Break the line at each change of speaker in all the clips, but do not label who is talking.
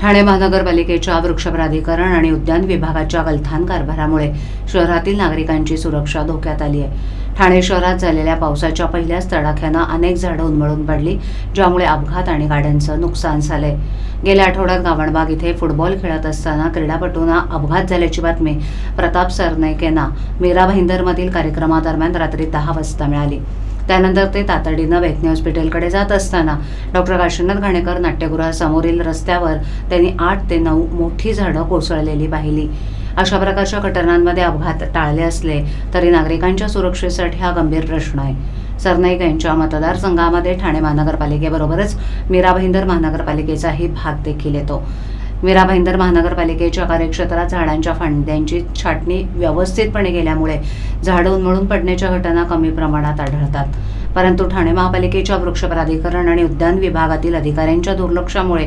ठाणे महानगरपालिकेच्या वृक्ष प्राधिकरण आणि उद्यान विभागाच्या गलथान कारभारामुळे शहरातील नागरिकांची सुरक्षा धोक्यात आली आहे. ठाणे शहरात झालेल्या पावसाच्या पहिल्याच तडाख्यानं अनेक झाडं उन्मळून पडली ज्यामुळे अपघात आणि गाड्यांचं नुकसान झालंय. गेल्या आठवड्यात गावणबाग इथे फुटबॉल खेळत असताना क्रीडापटूंना अपघात झाल्याची बातमी प्रताप सरनाईक यांना मीरा भाईंदरमधील कार्यक्रमादरम्यान रात्री दहा वाजता मिळाली. त्यानंतर ते तातडीनं वेथनी हॉस्पिटलकडे जात असताना डॉक्टर काशीनाथ घाणेकर नाट्यगृहासमोरील रस्त्यावर त्यांनी आठ ते नऊ मोठी झाडं कोसळलेली पाहिली. अशा प्रकारच्या घटनांमध्ये अपघात टाळले असले तरी नागरिकांच्या सुरक्षेसाठी हा गंभीर प्रश्न आहे. सरनाईक यांच्या मतदारसंघामध्ये ठाणे महानगरपालिकेबरोबरच मीरा भाईंदर महानगरपालिकेचाही भाग देखील येतो. मीरा भाईंदर महानगरपालिकेच्या कार्यक्षेत्रात झाडांच्या फांद्यांची छाटणी व्यवस्थितपणे केल्यामुळे झाडं उन्मळून पडण्याच्या घटना कमी प्रमाणात आढळतात. परंतु ठाणे महापालिकेच्या वृक्ष प्राधिकरण आणि उद्यान विभागातील अधिकाऱ्यांच्या दुर्लक्षामुळे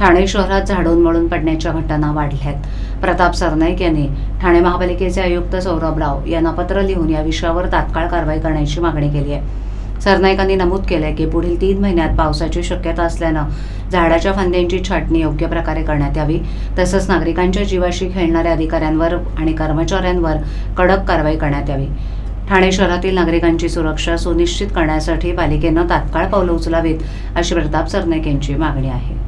ठाणे शहरात झाडून मळून पडण्याच्या घटना वाढल्यात. प्रताप सरनाईक यांनी ठाणे महापालिकेचे आयुक्त सौरभ राव यांना पत्र लिहून या विषयावर तात्काळ कारवाई करण्याची मागणी केली आहे. सरनाईकांनी नमूद केलंय की पुढील तीन महिन्यात पावसाची शक्यता असल्यानं झाडाच्या फांद्यांची छाटणी योग्य प्रकारे करण्यात यावी. तसंच नागरिकांच्या जीवाशी खेळणाऱ्या अधिकाऱ्यांवर आणि कर्मचाऱ्यांवर कडक कारवाई करण्यात यावी. ठाणे शहरातील नागरिकांची सुरक्षा सुनिश्चित करण्यासाठी पालिकेनं तात्काळ पावलं उचलावीत अशी प्रताप सरनाईक यांची मागणी आहे.